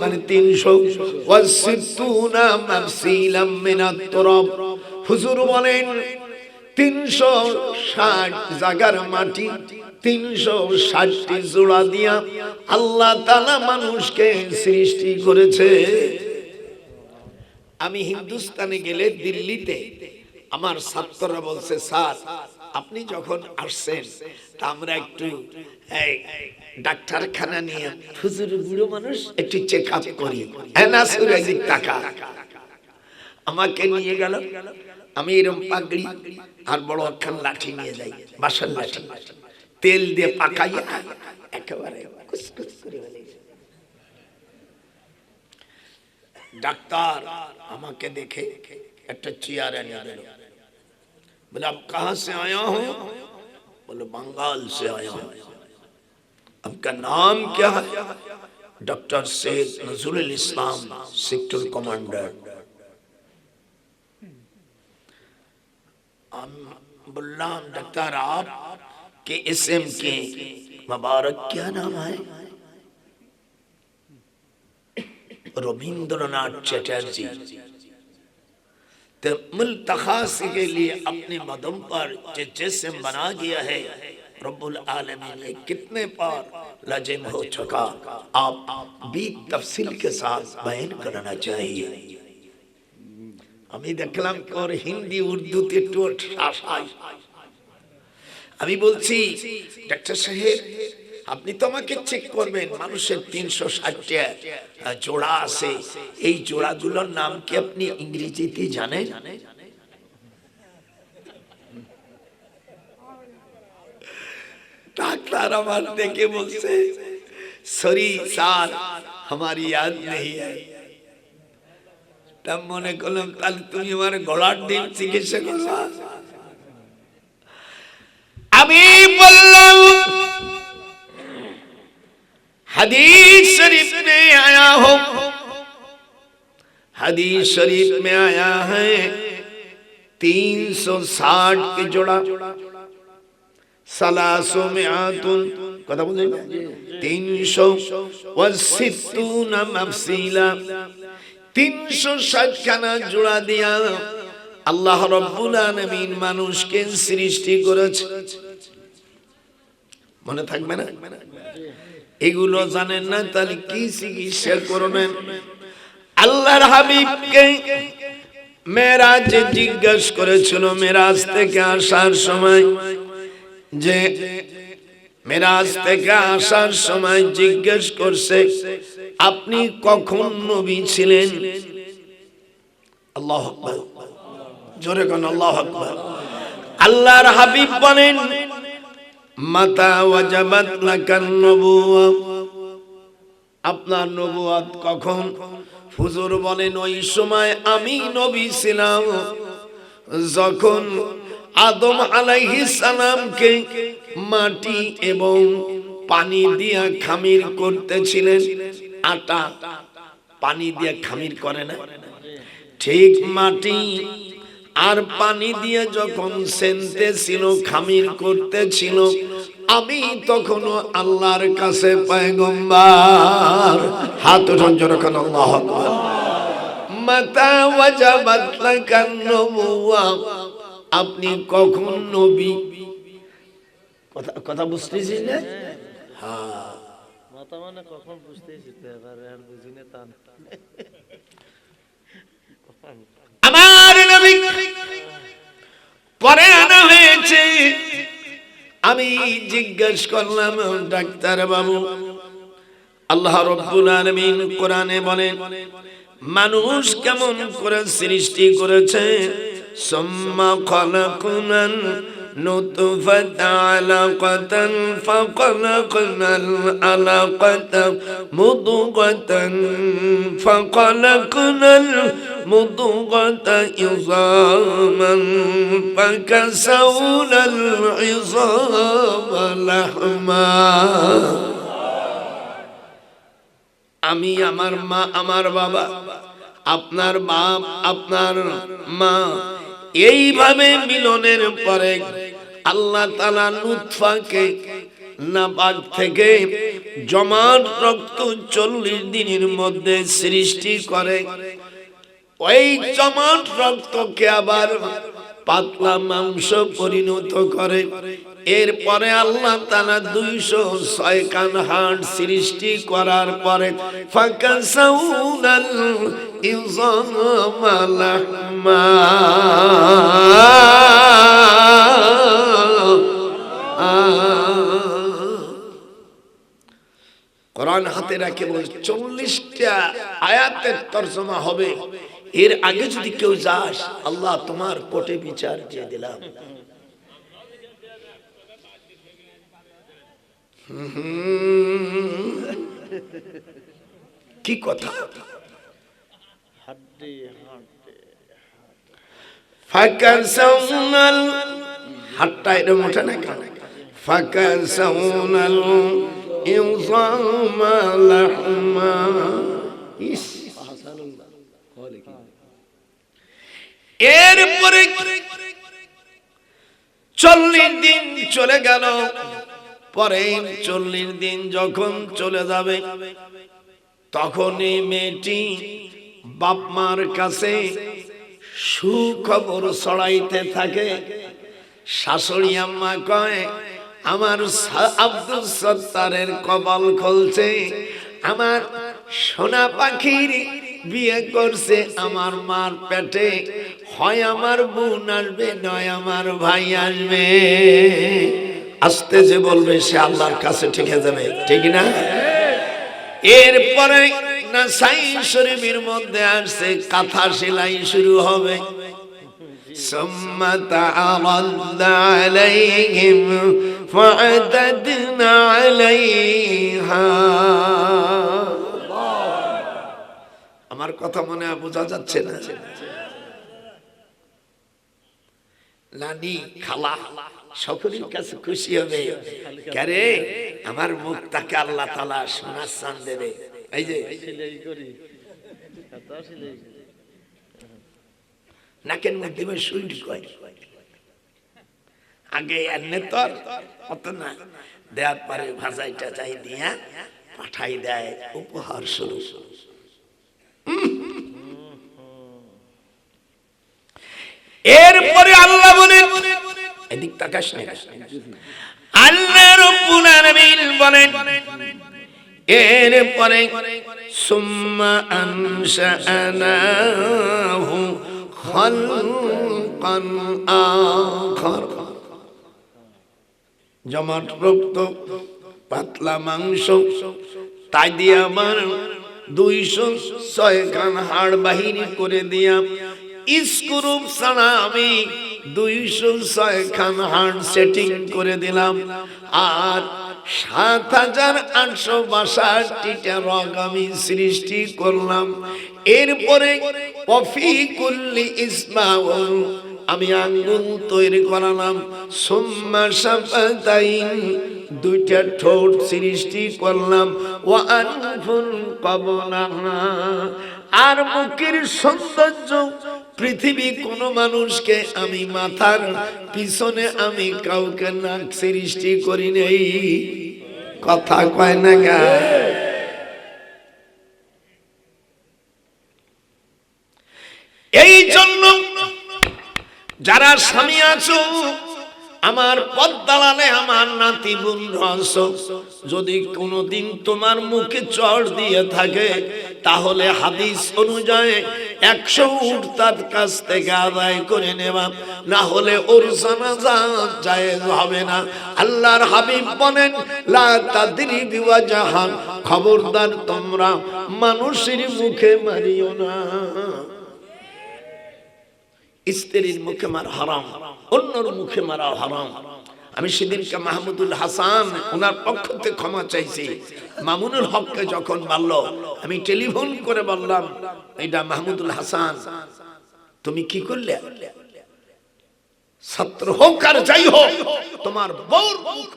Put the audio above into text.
মানে হুজুর বলেন মাটি, তিনশো ষাটটি জোড়া দিয়া আল্লাহ মানুষকে সৃষ্টি করেছে। আমি হিন্দুস্তানে গেলে দিল্লিতে আমার ছাত্ররা বলছে, স্যার আপনি যখন আসছেন, তা আমরা একটু ডাক্তারখানা নিয়ে হুজুর বুড়ো মানুষ একটু চেক আপ করি এনাসুর টাকা? আমাকে নিয়ে গেল। আমি এরকম পাগড়ি আর বড় একখান লাঠি নিয়ে যাই বাসার লাঠি। তেল দিয়ে পাকাইয়া একেবারে কুচকুচ করে ডাক্তার আমাকে দেখে একটা চেয়ার এনে দিল। बोले आप कहाँ से आया हो? बोले, बंगाल से आया हूँ। आपका नाम क्या है? Doctor Syed Nazrul Islam, sector commander. बुल्लाम doctor आप के एसएम के मुबारक क्या नाम है? रविंद्रनाथ चटर्जी। तो मुल्तखास के लिए अपने मदम पर जो जिसम बना गया है रब्बुल आलमीन ने कितने पार लजिम हो चुका आप भी तफसील के साथ बयान करना चाहिए আমি দেখলাম তোর হিন্দি উর্দুতে একটু শাসাই আমি বলছি ডাক্তার সাহেব আপনি তো আমাকে চেক করবেন, মানুষের তিনশো ষাটটা জোড়া আছে। এই জোড়াগুলোর নাম কি আপনি ইংরেজিতে জানেন? ডাক্তার আমার দেখে বলছে, সরি স্যার, আমার ইয়াদ নেই। তা মনে করলাম, তাহলে তুমি আমার গলার দিন চিকিৎসা করবা? আমি বললাম हदीस शरीफ में आया हो हदीस शरीफ में आया है तीन सौ साठ के जोड़ा सलासो में आतुन কথা বলেন তিনশো ওয়াসিত্তুন মাফসিলা তিনশো ষাটখানা জোড়া দিয়া আল্লাহ রব্বুল আলামিন মানুষকে সৃষ্টি করেছে মনে থাকবে না এগুলো জানেন না তাহলে কি চিকিৎসা করবেন? আল্লাহর হাবিবকে মেরাজ জিজ্ঞেস করেছিল মেরাজ থেকে আসার সময় যে মেরাজ থেকে আসার সময় জিজ্ঞেস করছে আপনি কখন নবী ছিলেন? আল্লাহ জোরে কোন আল্লাহ আকবার। আল্লাহর হাবিব বলেন মাতা ওয়াজাবাত লাকান নবুয়া। আপনার নবুয়াত কখন? হুজুর বলেন, ওই সময় আমি নবী ছিলাম। যখন আদম আলাইহিস সালামকে মাটি এবং পানি দিয়া খামির করতেছিলেন, আটা পানি দিয়া খামির করে না? ঠিক মাটি আর পানি দিয়ে যখন সেনতে ছিল, খামির করতে ছিল, আমি তখনও আল্লাহর কাছে পয়গম্বর। হাত উঠান যখন আল্লাহ মাতা ওয়াজাবাত লাকান নবুয়া আপনি কখন নবী? কথা কথা বুঝতেছিস না? মাথা মানে কখন শিখতে এবার আর বুঝি না তা না। আমার নবী পরে আনা হয়েছে আমি জিজ্ঞেস করলাম ডাক্তার বাবু আল্লাহ রব্বুল আলামিন কোরআনে বলেন মানুষ কেমন করে সৃষ্টি করেছে সুম্মা খলাকুনান نطفة علقة فخلقنا العلقة مضغة فخلقنا المضغة عظاما فكسونا العظام لحما আমি আমার মা আমার বাবা আপনার বাপ আপনার মা এইভাবে মিলনের পরে আল্লাহ তালা লুৎফাকে নাপাক থেকে জমাট রক্ত চল্লিশ দিনের মধ্যে সৃষ্টি করে ওই জমাট রক্তকে আবার পাতলা মাংস পরিণত করে। এরপরে আল্লাহ তালা দুইশো ছয় কান হাট সৃষ্টি করার পরে ফাঁকা কোরআন হাতে রাখে বলে চল্লিশটা আয়াতের তর্জমা হবে। এর আগে যদি কেউ যাস আল্লাহ তোমার কোটে বিচার দিয়ে দিলাম। কি কথা? সাউনাল হাতটা ওঠে না কেন ফাঁকা সাউনাল ইউসামা লাহমা ইস। এরপরে চল্লিশ দিন চলে গেল। পরে চল্লিশ দিন যখন চলে যাবে তখন এই মেয়েটি বাপ মার কাছে সুখবর ছড়াইতে থাকে। শাশুড়ি আম্মা কয়, আমার আব্দুল সত্তারের কপাল খুলছে। আমার সোনা পাখির বিয়ে করছে আমার মার পেটে হয় আমার বোন আসবে নয় আমার ভাই আসবে আসতে যে বলবে সে আল্লাহর কাছে ঠিক যাবে ঠিক না এরপরে না সাই শরীফের মধ্যে আসছে কাঁথা সেলাই শুরু হবে ثم تعرضنا عليهم فعددنا عليها আমার কথা মনে হয় বোঝা যাচ্ছে না। নানি, খালা, সকলের কাছে খুশি হবে। কারে আমার মুখ তাকে আল্লাহ তালা সোনার চান দেবে। এই যে। নাকের মধ্যে সুইট কয়। আগে এনে তোর, অত না। দেওয়ার পরে ভাজাইটা চাই দিয়া পাঠাই দেয়, উপহার স্বরূপ। এরপরে আল্লাহ বলেন, এদিক তাকাস না। আল্লাহ রব্বুল আলামিন বলেন এরপরে সুম্মা আনশানাহু খালকান আখার। জমাট রক্ত, পাতলা মাংস, তাই দিয়ে আমার দুইশো ছয় খান হাড় বাহিনী করে দিয়া স্ক্রুপ ছাড়া আমি দুইশো ছয় খান হাড় সেটিং করে দিলাম। আর সাত হাজার আটশো বাষট্টিটা রগ আমি সৃষ্টি করলাম। এরপরে কফি কুল্লি ইসমাউল আমি আঙ্গুল তৈরি করালাম। সোম্মা সাপাতাইন দুইটা ঠোঁট সৃষ্টি করলাম। ও আনফুল কবলাহা। আর মুখের সৌন্দর্য পৃথিবী কোন মানুষকে আমি মাথার পিছনে আমি কাউকে নাক সৃষ্টি করি নেই। কথা কয় না গা। এই জন্য যারা স্বামী আছো, আমার পথ দালালে আমার নাতি বোন আছো, যদি কোনোদিন তোমার মুখে চড় দিয়ে থাকে, তাহলে হাদিস অনুযায়ী একশো উঠ তার কাছ থেকে আদায় করে নেবা না হলে ওর জানাজা জায়েজ হবে না। আল্লাহর হাবিব বলেন, লা তাদরি বিওয়া জাহান খবরদার তোমরা মানুষের মুখে মারিও না। স্ত্রীর মুখে মারা হারাম, অন্যর মুখে মারা হারাম। আমি সেদিনকে মাহমুদুল হাসান ওনার পক্ষ থেকে ক্ষমা চাইছি। মামুনুল হককে যখন মারল, আমি টেলিফোন করে বললাম, এটা মাহমুদুল হাসান, তুমি কি করলে? ছাত্র হোক আর যাই হোক, তোমার বউর মুখ